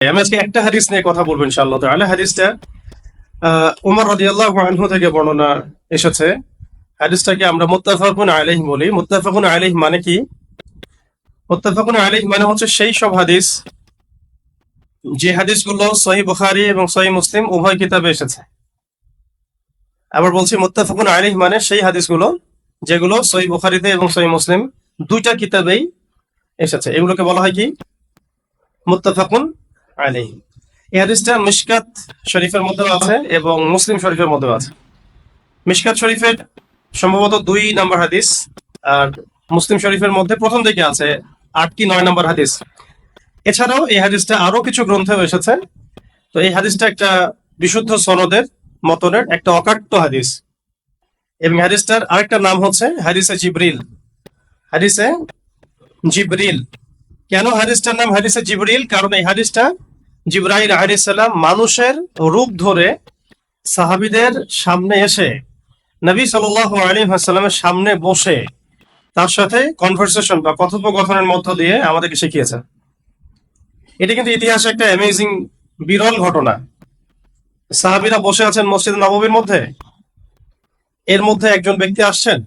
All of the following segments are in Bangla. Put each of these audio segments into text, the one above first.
আজকে একটা হাদিস নিয়ে কথা বলব ইনশাআল্লাহ হাদিসটা উমর রাদিয়াল্লাহু আনহু থেকে বর্ণনা এসেছে। হাদিসটাকে আমরা মুত্তাফাকুন আলাইহি বলি। মুত্তাফাকুন আলাইহি মানে কি? মুত্তাফাকুন আলাইহি মানে হচ্ছে সেই সব হাদিস যে হাদিসগুলো সহিহ বুখারী এবং সহিহ মুসলিম উভয় কিতাবে এসেছে। আবার বলছি মুত্তাফাকুন আলাইহি মানে সেই হাদিসগুলো যেগুলো সহিহ বুখারীতে এবং সহিহ মুসলিম দুইটা কিতাবেই এসেছে। এগুলোকে বলা হয় কি? মুত্তাফাকুন আলাইহি এই হাদিসটা মিশকাত শরীফের মধ্যেও আছে এবং মুসলিম শরীফের মধ্যেও আছে। মিশকাত শরীফের সম্ভবত দুই নম্বর হাদিস আর মুসলিম শরীফের মধ্যে প্রথম দিকে আছে আট কি নয় নম্বর হাদিস। এছাড়াও এই হাদিসটা আরও কিছু গ্রন্থেও এসেছে। তো এই হাদিসটা একটা বিশুদ্ধ সনদের মতনের একটা অকাট্য হাদিস। এবং হাদিসটার আরেকটা নাম হচ্ছে হাদিসে জিবরিল। হাদিসে জিবরিল। কেন হাদিসটার নাম হাদিসে জিবরিল? কারণ এই হাদিসটা জিব্রাহিল আলাইসাল্লাম মানুষের রূপ ধরে সাহাবিদের সামনে এসে নবী সাল্লাহ আলী হাসাল্লামের সামনে বসে তার সাথে কনভারসেশন বা কথোপকথনের মধ্য দিয়ে আমাদেরকে শিখিয়েছেন। এটা কিন্তু ইতিহাসে একটা অ্যামেজিং বিরল ঘটনা। সাহাবিরা বসে আছেন মসজিদ নববীর মধ্যে। এর মধ্যে একজন ব্যক্তি আসছেন,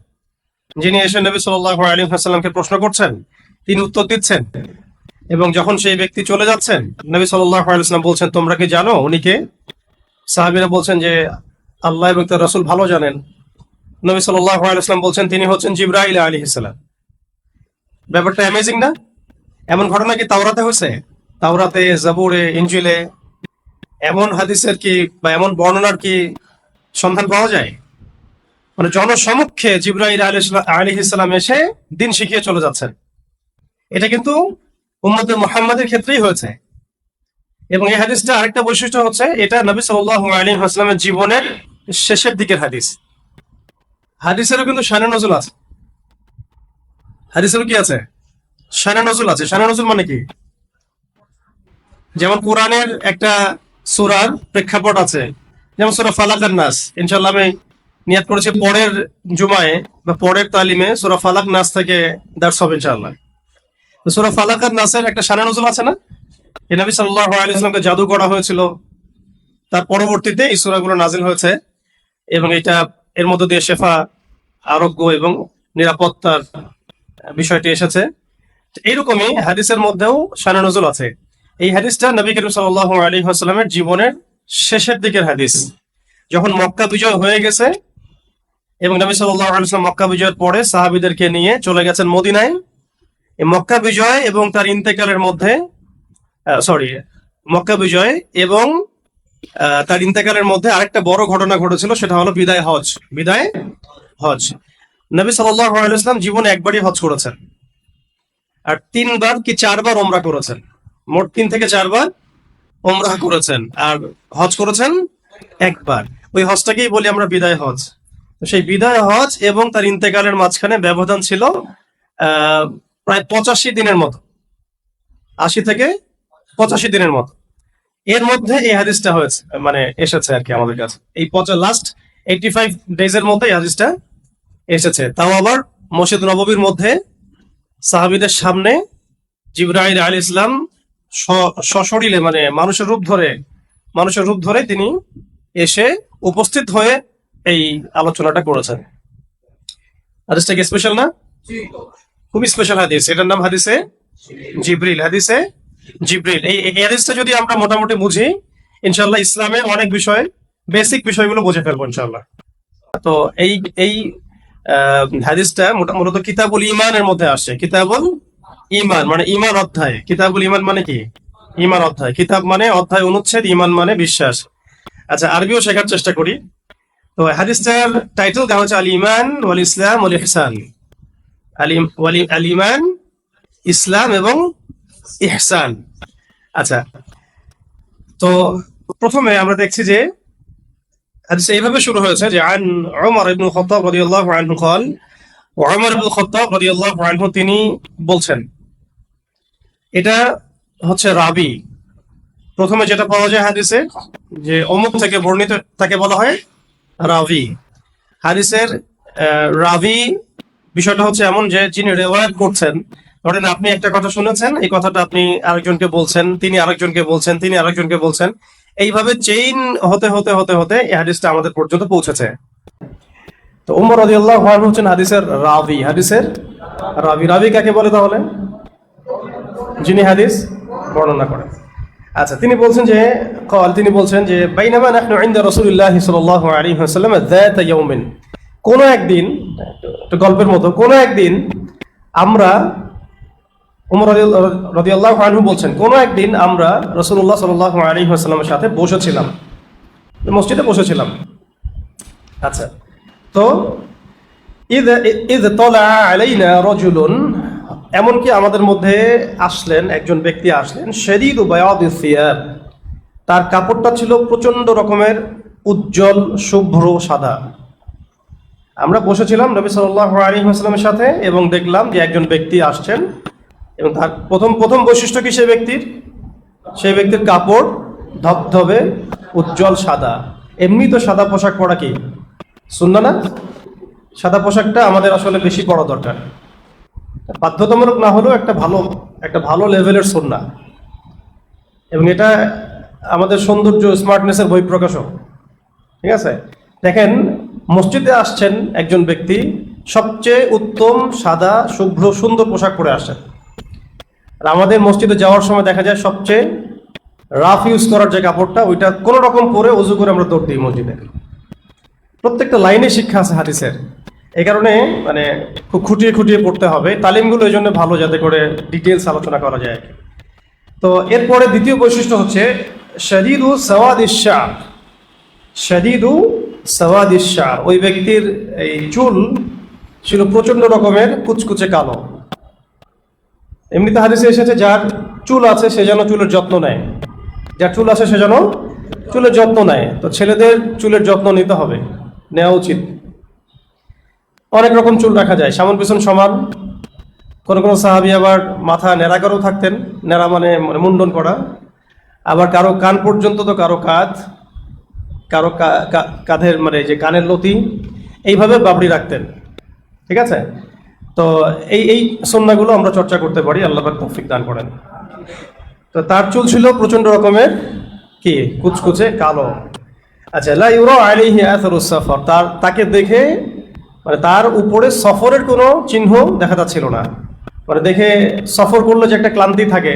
যিনি এসে নবী সাল্লাহ আলী হাসাল্লামকে প্রশ্ন করছেন, তিনি উত্তর দিচ্ছেন। এবং যখন সেই ব্যক্তি চলে যাচ্ছেন, নবী আলাইসলাম বলছেন, তোমরা কি জানো? উনি কে? সাহাবিরা বলছেন যে, আল্লাহ এবং তার রসুল ভালো জানেন। নবী আলাইসলাম বলছেন, তিনি হচ্ছেন জিব্রাইল আলী ইসলাম ব্যাপারটা অ্যামেজিং না? এমন ঘটনা কি তাওরাতে হয়েছে? তাওরাতে, জাবুরে ইঞ্জিলে এমন হাদিসের কি বা এমন বর্ণনার কি সন্ধান পাওয়া যায়? মানে জনসমক্ষে জিব্রাইল আলী আলী ইসলাম এসে দিন শিখিয়ে চলে যাচ্ছেন। এটা কিন্তু উম্মতে মোহাম্মদের ক্ষেত্রেই হয়েছে। এবং এই হাদিসটা আরেকটা বৈশিষ্ট্য হচ্ছে, এটা নবী সাল্লাল্লাহু আলাইহি ওয়াসাল্লামের জীবনের শেষের দিকের হাদিস। হাদিসেরও কিন্তু শানে নজুল আছে। হাদিসেরও কি আছে? শানে নজুল আছে। শানে নজুল মানে কি? যেমন কোরআনের একটা সূরার প্রেক্ষাপট আছে, যেমন সূরা ফালাকান নাস ইনশাআল্লাহ আমি নিয়াত করেছি পরের জুমায় বা পরের তালিমে সূরা ফালাক নাস থেকে দার্স হবে ইনশাআল্লাহ। সুরা ফালাক আর নাসের একটা নজুল আছে না? এই নবী জাদু করা হয়েছিল। তার পরবর্তীতে এই সূরাগুলো নাজিল হয়েছে এবং এটা এর মধ্য দিয়ে শেফা, আরোগ্য এবং নিরাপত্তার বিষয়টি এসেছে। এইরকমই হাদিসের মধ্যেও শানে নজুল আছে। এই হাদিসটা নবী করিম আলাইহি ওয়াসাল্লামের জীবনের শেষের দিকের হাদিস। যখন মক্কা বিজয় হয়ে গেছে এবং নবী সাল্লাল্লাহু আলাইহি ওয়াসাল্লাম মক্কা বিজয়ের পরে সাহাবিদেরকে নিয়ে চলে গেছেন মদিনায়। মক্কা বিজয় এবং তার ইন্তেকালের মধ্যে সরি মক্কা বিজয় এবং তার ইন্তেকালের মধ্যে আরেকটা বড় ঘটনা ঘটেছিল, সেটা হলো বিদায় হজ বিদায় হজ। নবী আলাইহি জীবনে একবারই হজ করেছেন। আর তিনবার কি চারবার ওমরা করেছেন? মোট তিন থেকে চারবার ওমরা করেছেন। আর হজ করেছেন একবার। ওই হজটাকেই বলি আমরা বিদায় হজ। সেই বিদায় হজ এবং তার ইন্তেকালের মাঝখানে ব্যবধান ছিল, আহ প্রায় পঁচাশি দিনের মতো। আশি থেকে পঁচাশি দিনের মতো। এর মধ্যে এই হাদিসটা হয়েছে মানে এসেছে আর কি আমাদের কাছে। এই পঁচা লাস্ট এইটি ফাইভ ডেজ এর মধ্যে এই হাদিসটা এসেছে। তাও আবার মসজিদ নববীর মধ্যে সাহাবিদের সামনে জিব্রাহিল আল ইসলাম সশরীরে মানে মানুষের রূপ ধরে, মানুষের রূপ ধরে তিনি এসে উপস্থিত হয়ে এই আলোচনাটা করেছেন। হাদিসটা কি স্পেশাল না? খুবই স্পেশাল হাদিস। এটার নাম হাদিসে? জিব্রিল। হাদিসে? জিব্রিল। এই হাদিসটা যদি আমরা মোটামুটি বুঝি ইনশাল্লাহ ইসলামে অনেক বিষয় বেসিক বিষয়গুলো বুঝে ফেলব ইনশাল্লাহ তো এই এই হাদিসটা মূলত কিতাবুল ইমানের মধ্যে আসে। কিতাবুল ইমান মানে ইমান অধ্যায়। কিতাবুল ইমান মানে কি? ইমান অধ্যায়। কিতাব মানে অধ্যায় অনুচ্ছেদ ইমান মানে বিশ্বাস। আচ্ছা আরবিও শেখার চেষ্টা করি। তো হাদিসটার টাইটেল দেওয়া হচ্ছে আল ইমান ওয়াল ইসলাম ওয়াল ইহসান আলিম ওয়ালি আলিমান ইসলাম এবং ইহসান আচ্ছা তো প্রথমে আমরা দেখছি যে হাদিস এইভাবে শুরু হয়েছে যে আন ওমর ইবনে খাত্তাব রাদিয়াল্লাহু আনহু قال ওমর ইবনে খাত্তাব রাদিয়াল্লাহু আনহু তিনি বলছেন এটা হচ্ছে রাবি প্রথমে যেটা পাওয়া যায় হাদিসে যে অমুক থেকে বর্ণিত তাকে বলা হয় রাবি হাদিসের আহ, রাবি বিষয়টা হচ্ছে এমন যে যিনি রেওয়ায়ত করছেন, ধরেন আপনি একটা কথা শুনেছেন, এই কথাটা আপনি আরেকজনকে বলছেন, তিনি আরেকজনকে বলছেন, তিনি আরেকজনকে বলছেন। এইভাবে চেইন হতে হতে হতে হতে এই হাদিসটা আমাদের পর্যন্ত পৌঁছেছে। তো উমর রাদিয়াল্লাহু আনহু হচ্ছেন হাদিসের রাবি। হাদিসের রাবি। রাবি কাকে বলে তাহলে? যিনি হাদিস বর্ণনা করেন। আচ্ছা তিনি বলছেন যে, কল, তিনি বলছেন যে, বাইনামা নাহনু ইনদা রাসূলুল্লাহ সাল্লাল্লাহু আলাইহি ওয়াসাল্লাম যাত ইয়াউমিন। কোন একদিন, একটু গল্পের মতো, কোন একদিন আমরা উমর রাদিয়াল্লাহু আনহু বলছেন, কোন একদিন আমরা রাসূলুল্লাহ সাল্লাল্লাহু আলাইহি ওয়াসাল্লামের সাথে বসেছিলাম। মসজিদে বসেছিলাম। আচ্ছা। তো ঈদ ঈদ তলা আলাইনা রজুলুন, এমনকি আমাদের মধ্যে আসলেন, একজন ব্যক্তি আসলেন শরীদ সিয়াব তার কাপড়টা ছিল প্রচণ্ড রকমের উজ্জ্বল, শুভ্র, সাদা। আমরা বসেছিলাম নবী সাল্লাল্লাহু আলাইহি ওয়াসাল্লামের সাথে এবং দেখলাম যে একজন ব্যক্তি আসছেন এবং তার প্রথম প্রথম বৈশিষ্ট্য কি সেই ব্যক্তির? সেই ব্যক্তির কাপড় ধবধবে, উজ্জ্বল সাদা। এমনি তো সাদা পোশাক পরা কি? শুনল না? সাদা পোশাকটা আমাদের আসলে বেশি পরা দরকার। বাধ্যতামূলক না হলেও একটা ভালো একটা ভালো লেভেলের সন্না। এবং এটা আমাদের সৌন্দর্য স্মার্টনেসের বই প্রকাশক ঠিক আছে? দেখেন মসজিদে আসছেন একজন ব্যক্তি, সবচেয়ে উত্তম, সাদা, শুভ্র, সুন্দর পোশাক পরে আসছেন। আর আমাদের মসজিদে যাওয়ার সময় দেখা যায় সবচেয়ে রাফ ইউজ করার যে কাপড়টা, ওইটা কোনো রকম পরে উজু করে আমরা দৌড় দিই মসজিদে। প্রত্যেকটা লাইনে শিক্ষা আছে হাদিসের। এই কারণে মানে খুব খুঁটিয়ে খুঁটিয়ে পড়তে হবে। তালিমগুলো এই জন্য ভালো যাতে করে ডিটেলস আলোচনা করা যায় তো, এরপরে দ্বিতীয় বৈশিষ্ট্য হচ্ছে শরীদু সওয়াদ ইশার শরীদু সওয়াদ ইশার ওই ব্যক্তির এই চুল ছিল প্রচণ্ড রকমের কুচকুচে কালো। এমনিতে হাদিসে এসেছে, যার চুল আছে সে যেন চুলের যত্ন নেয়। যার চুল আছে সে যেন চুলের যত্ন নেয়। তো ছেলেদের চুলের যত্ন নিতে হবে, নেওয়া উচিত। অনেক রকম চুল রাখা যায়, সামন পিছন সমান। কোনো কোনো সাহাবি আবার মাথা নেড়া করেও থাকতেন নেড়া মানে মানে মুন্ডন করা। আবার কারও কান পর্যন্ত তো কারও কাঁধ কারও কাঁধের মানে যে কানের লতি, এইভাবে বাবড়ি রাখতেন। ঠিক আছে? তো এই এই সন্নাগুলো আমরা চর্চা করতে পারি, আল্লাহ তৌফিক দান করেন। তো তার চুল ছিল প্রচণ্ড রকমের, কি? কুচকুচে, কালো। আচ্ছা লা ইউরা আলাইহি আথারুস সফর। তার, তাকে দেখে মানে তার উপরে সফরের কোনো চিহ্ন দেখা যাচ্ছিল না। মানে দেখে সফর করলে যে একটা ক্লান্তি থাকে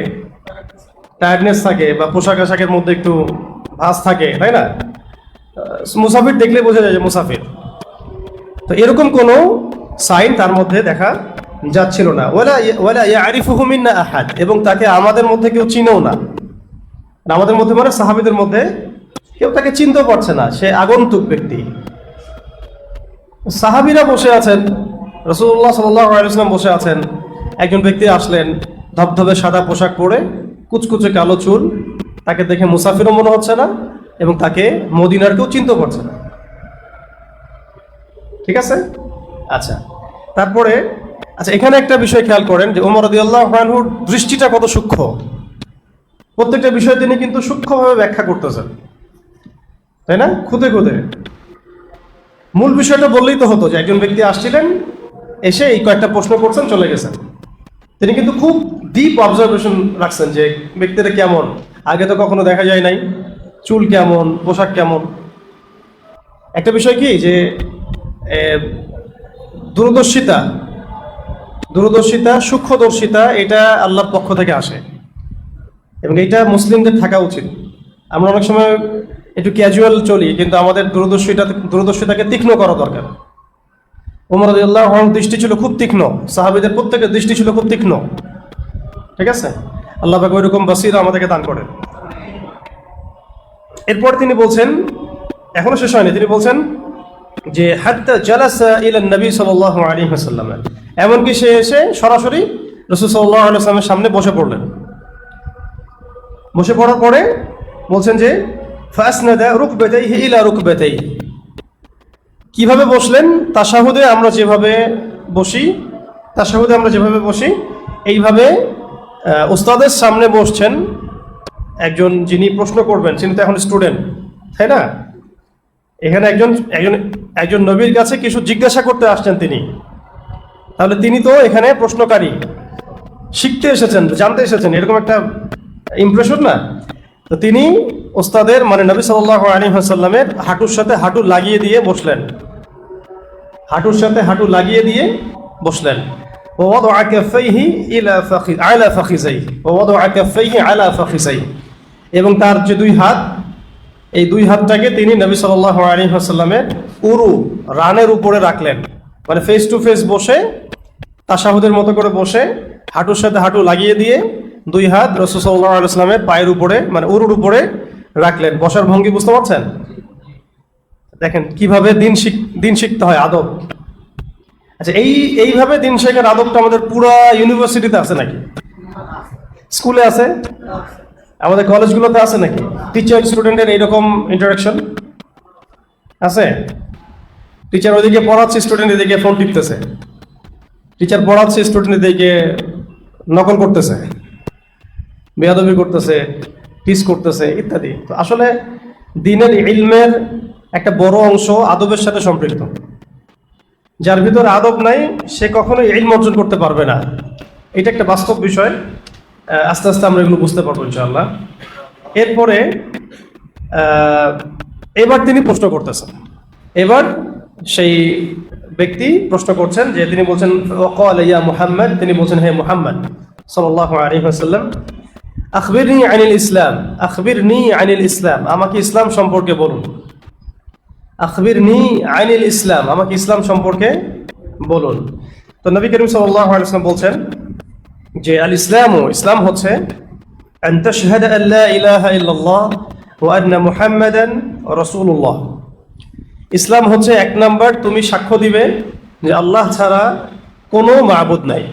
টায়ার্ডনেস থাকে, বা পোশাক আশাকের মধ্যে একটু ভাস থাকে, তাই না? মুসাফির দেখলে বোঝা যায় যে মুসাফির। তো এরকম কোনো সাইন তার মধ্যে দেখা যাচ্ছিল না। ওলা ওলা ইয়ারিফুহু মিন্না আহাদ। এবং তাকে আমাদের মধ্যে কেউ চিনেও না। আমাদের মধ্যে মানে সাহাবীদের মধ্যে কেউ তাকে চিনতেও পারছে না। সে আগন্তুক ব্যক্তি। সাহাবিরা বসে আছেন রসুল্লাহ সাল্লাম বসে আছেন। একজন ব্যক্তি আসলেন, ধবধবে সাদা পোশাক পরে, কুচকুচে কালো চুল। তাকে দেখে মুসাফিরও মনে হচ্ছে না। এবং তাকে মদিনার কেউ চিনতেও পারছে না। ঠিক আছে? আচ্ছা তারপরে আচ্ছা এখানে একটা বিষয় খেয়াল করেন যে ওমর রদিয়াল্লাহ আনহুর দৃষ্টিটা কত সূক্ষ্ম। প্রত্যেকটা বিষয় তিনি কিন্তু সূক্ষ্মভাবে ব্যাখ্যা করতেছেন। তাই না? খুদে খুদে। মূল বিষয়টা বললেই তো হতো যে একজন ব্যক্তি আসছিলেন, এসে এই কয়েকটা প্রশ্ন করছেন, চলে গেছেন। তিনি কিন্তু খুব ডিপ অবজারভেশন রাখছেন যে ব্যক্তিটা কেমন। আগে তো কখনো দেখা যায় নাই। চুল কেমন, পোশাক কেমন? একটা বিষয় কি যে দূরদর্শিতা দূরদর্শিতা, সূক্ষ্মদর্শিতা, এটা আল্লাহর পক্ষ থেকে আসে। এবং এটা মুসলিমদের থাকা উচিত। আমরা অনেক সময় একটু ক্যাজুয়াল চলি, কিন্তু আমাদের দূরদর্শিতা, দূরদর্শিতাকে তীক্ষ্ণ করা দরকার। ওমর আল্লাহ দৃষ্টি ছিল খুব তীক্ষ্ণ। সাহাবিদের প্রত্যেকের দৃষ্টি ছিল খুব তীক্ষ্ণ। ঠিক আছে? আল্লাহ ওইরকম বাসিরা আমাদেরকে দান করেন। এরপর তিনি বলছেন, এখনও শেষ হয়নি, তিনি বলছেন যে, হাত্তা জালাসা ইলা নবী সাল্লাল্লাহু আলাইহি ওয়াসাল্লাম এমনকি সে এসে সরাসরি রাসূল সাল্লাল্লাহু আলাইহি ওয়াসাল্লামের সামনে বসে পড়লেন। বসে পড়ার পরে বলছেন যে, ফাসনাদা রুকবাতাইহি ইলা রুকবাতাইহি। কীভাবে বসলেন? তাশাহুদে আমরা যেভাবে বসি, তাশাহুদে আমরা যেভাবে বসি, এইভাবে উস্তাদের সামনে বসছেন একজন যিনি প্রশ্ন করবেন তিনি তো এখন স্টুডেন্ট তাই না এখানে একজন একজন একজন নবীর কাছে কিছু জিজ্ঞাসা করতে আসছেন তিনি তাহলে তিনি তো এখানে প্রশ্নকারী শিখতে এসেছেন জানতে এসেছেন এরকম একটা ইমপ্রেশন না তো তিনি ওস্তাদের মানে নবী সাল্লাহ আলী হাসাল্লামের হাঁটুর সাথে হাঁটু লাগিয়ে দিয়ে বসলেন হাঁটুর সাথে হাঁটু লাগিয়ে দিয়ে বসলেন ووضع كفيه الى فخذ على فخذيه ووضع كفيه على فخذيه এবং তার যে দুই হাত, এই দুই হাতটাকে তিনি নবী সাল্লাল্লাহু আলাইহি ওয়াসাল্লামের উরু, রানের উপরে রাখলেন। মানে ফেস টু ফেস বসে, তাশাহুদের মতো করে বসে, হাঁটুর সাথে হাঁটু লাগিয়ে দিয়ে দুই হাত রসুল সাল্লাল্লাহু আলাইহি ওয়াসাল্লামের পায়ের উপরে মানে উরুর উপরে রাখলেন। বসার ভঙ্গি বুঝতে পারছেন? দেখেন কীভাবে দিন শিখ, দিন শিখতে হয় আদব। আচ্ছা এই, এইভাবে দিন শেখার আদবটা আমাদের পুরা ইউনিভার্সিটিতে আছে নাকি? স্কুলে আছে? আমাদের কলেজগুলোতে আছে নাকি? টিচার স্টুডেন্টের এইরকম ইন্টারাকশন আছে? টিচার ওইদিকে পড়াচ্ছে স্টুডেন্ট এদিকে ফোন টিপতেছে। টিচার পড়াচ্ছে স্টুডেন্ট এদিকে নকল করতেছে। বেয়াদবি করতেছে টিস করতেছে, ইত্যাদি। তো আসলে দিনের ইলমের একটা বড় অংশ আদবের সাথে সম্পৃক্ত। যার ভিতরে আদব নাই, সে কখনো ইলম অর্জন করতে পারবে না। এটা একটা বাস্তব বিষয়। আস্তে আস্তে আমরা এগুলো বুঝতে পারব ইনশাআল্লাহ। এরপরে এবার তিনি প্রশ্ন করতেছেন। এবার সেই ব্যক্তি প্রশ্ন করছেন যে তিনি বলছেন, ওয়াকাল ইয়া মুহাম্মদ। তিনি বলছেন, হে মুহাম্মদ সাল্লাল্লাহু আলাইহি ওয়াসাল্লাম, আখবিরনি আনিল ইসলাম, আখবিরনি আনিল ইসলাম। আমাকে ইসলাম সম্পর্কে বলুন। আখবিরনি আইনিল ইসলাম, আমাকে ইসলাম সম্পর্কে বলুন। তো নবী করিম সাল্লাল্লাহু আলাইহি ওয়াসাল্লাম বলছেন যে আল ইসলাম ইসলাম হচ্ছে ইসলাম হচ্ছে এক নাম্বার, তুমি সাক্ষ্য দিবে যে আল্লাহ ছাড়া কোনো মাবুদ নাই।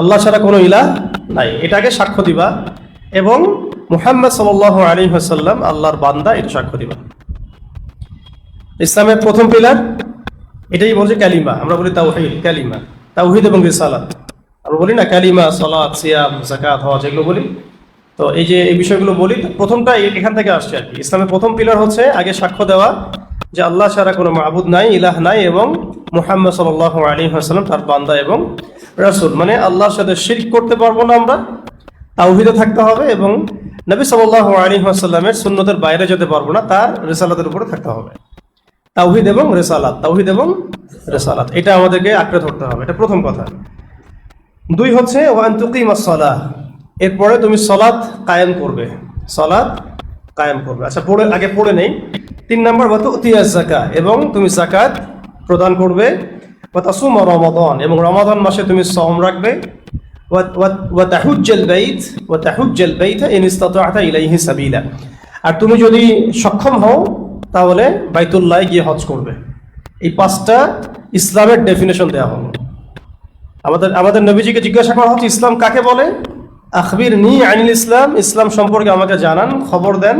আল্লাহ ছাড়া কোনো ইলাহ নাই। এটাকে সাক্ষ্য দিবা এবং মুহাম্মদ সাল্লাল্লাহু আলাইহি ওয়াসাল্লাম আল্লাহর বান্দা, এটা সাক্ষ্য দিবা। ইসলামের প্রথম পিলার, এটাই বলছে কালিমা। আমরা বলি তাওহিদ, কালিমা। তাওহিদ এবং রিসালাত। আমরা বলি না, কালিমা সলাৎ সিয়াম জাকাত হজ, এগুলো বলি। তো এই যে এই বিষয়গুলো বলি প্রথমটা এখান থেকে আসছে আর কি। ইসলামের প্রথম পিলার হচ্ছে আগে সাক্ষ্য দেওয়া যে আল্লাহ ছাড়া কোনো মাহবুদ নাই, ইলাহ নাই এবং মুহাম্মদ সাল্লাহ আলী হাসালাম তার বান্দা এবং রাসূল। মানে আল্লাহর সাথে শিরক করতে পারব না আমরা, তাওহিদে থাকতে হবে এবং নবী সাল্লাহ আলী হাসাল্লামের সুন্নতের বাইরে যেতে পারব না, তার রিসালাতের উপরে থাকতে হবে। তাওহিদ এবং রেসালাত, তাওহিদ এবং রেসালাত, এটা আমাদেরকে আঁকড়ে ধরতে হবে। এটা প্রথম কথা। দুই হচ্ছে ওয়ান তুকিমাস সালাহ এরপরে তুমি সলাৎ কায়েম করবে। সলাৎ কায়েম করবে। আচ্ছা পড়ে, আগে পড়ে নেই। তিন নম্বর বলতে উতিয়াস জাকা এবং তুমি জাকাত প্রদান করবে। ওয়াতাসুম রমাদান এবং রমাদান মাসে তুমি সম রাখবে। ওয়া ওয়াতাহুজ্জাল বাইত ওয়াতাহুজ্জাল বাইত ইন ইসতাতা'তা ইলাইহি সাবিলা আর তুমি যদি সক্ষম হও, তাহলে বাইতুল্লাহ গিয়ে হজ করবে। এই পাঁচটা ইসলামের ডেফিনেশন দেওয়া হলো। আমাদের আমাদের নবীজিকে জিজ্ঞাসা করা হচ্ছে, ইসলাম কাকে বলে? আখবির নি আইনুল ইসলাম ইসলাম সম্পর্কে আমাকে জানান, খবর দেন।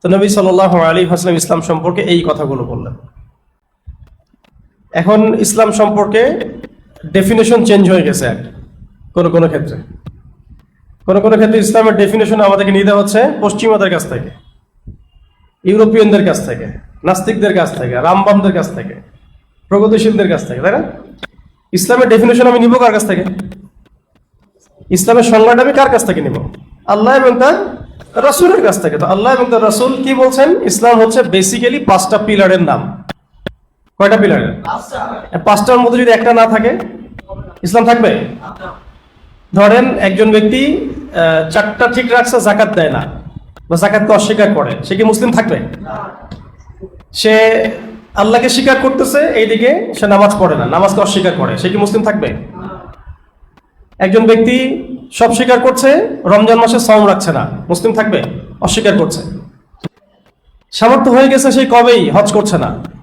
তো নবী সাল্লাহ আলী হাসলাম ইসলাম সম্পর্কে এই কথাগুলো বললেন। এখন ইসলাম সম্পর্কে ডেফিনেশন চেঞ্জ হয়ে গেছে এক, কোনো কোনো ক্ষেত্রে। কোনো কোনো ক্ষেত্রে ইসলামের ডেফিনেশন আমাদেরকে নিতে হচ্ছে পশ্চিমাদের কাছ থেকে, ইউরোপিয়ানদের কাছ থেকে, নাস্তিকদের কাছ থেকে, রামবামদের কাছ থেকে, প্রগতিশীলদের কাছ থেকে, তাই না? ইসলামের ডেফিনেশন আমি নিব কার কাছ থেকে? ইসলামের সংজ্ঞাটা আমি কার কাছ থেকে নিব? আল্লাহ এবং তার রাসূলের কাছ থেকে। তো আল্লাহ এবং তার রাসূল কি বলছেন? ইসলাম হচ্ছে বেসিক্যালি পাঁচটা পিলারের নাম। কয়টা পিলারের পাঁচটার মধ্যে যদি একটা না থাকে, ইসলাম থাকবে? ধরেন একজন ব্যক্তি চারটা ঠিক রাখছে জাকাত দেয় না বা জাকাতকে অস্বীকার করে। সে কি মুসলিম থাকবে? সে আল্লাহকে স্বীকার করতেছে, এইদিকে সে নামাজ পড়ে না। নামাজকে অস্বীকার করে। সে কি মুসলিম থাকবে? একজন ব্যক্তি সব স্বীকার করছে, রমজান মাসে সম রাখছে না। মুসলিম থাকবে? অস্বীকার করছে। সামর্থ্য হয়ে গেছে সেই কবেই হজ করছে না।